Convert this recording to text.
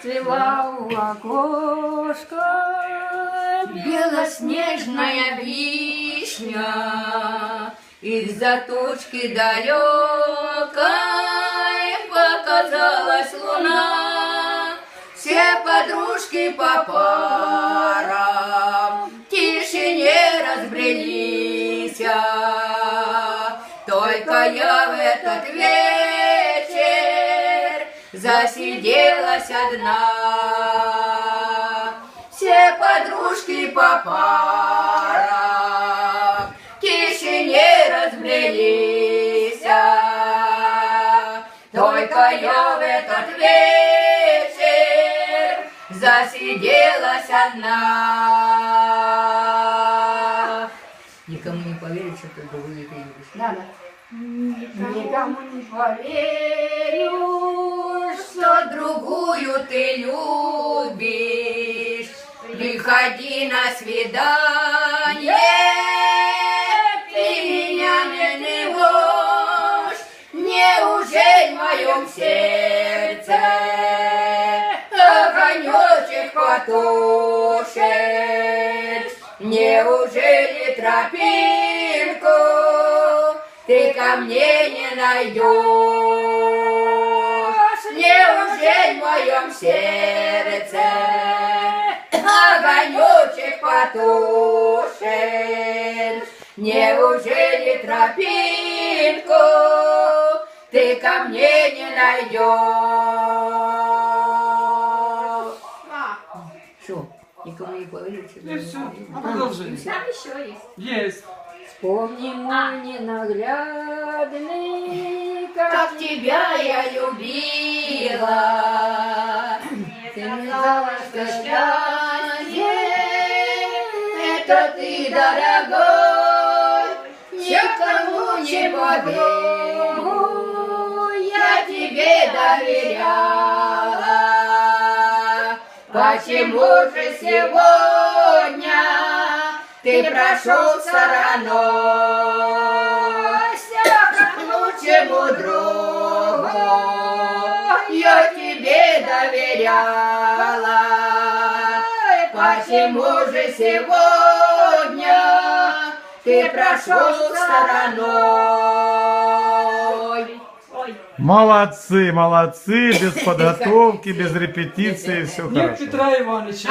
расцвела у окошка белоснежная вишня. Из-за тучки далекой показалась луна. Все подружки по парам в тишине разбрелись. Только я в этот вечер засиделась одна. Все подружки по парам в тишине разбрелись. Только я в этот вечер засиделась одна. Никому не поверить, что ты другую ты любишь. Надо. Никому не поверю, другую ты любишь. Приходи на свидание, ты меня не любишь. Неужели в моем сердце огонечек потушишь? Неужели тропинку ты ко мне не найдешь? Неужели моем сердце огонечек потушишь? Неужели тропинку ты ко мне не найдешь? Что, никому не поверишь? И все. А продолжение. Там еще есть. Есть. Вспомни мой ненаглядный, как тебя я любила. Мне дала счастье, это ты, дорогой, никому не побегу, я тебе доверяла. Почему же сегодня ты прошел стороной? К лучшему другу я доверяла. Почему же сегодня ты прошел стороной? Ой. Молодцы, молодцы, без подготовки, без репетиции, все Нет хорошо. Петра Ивановича.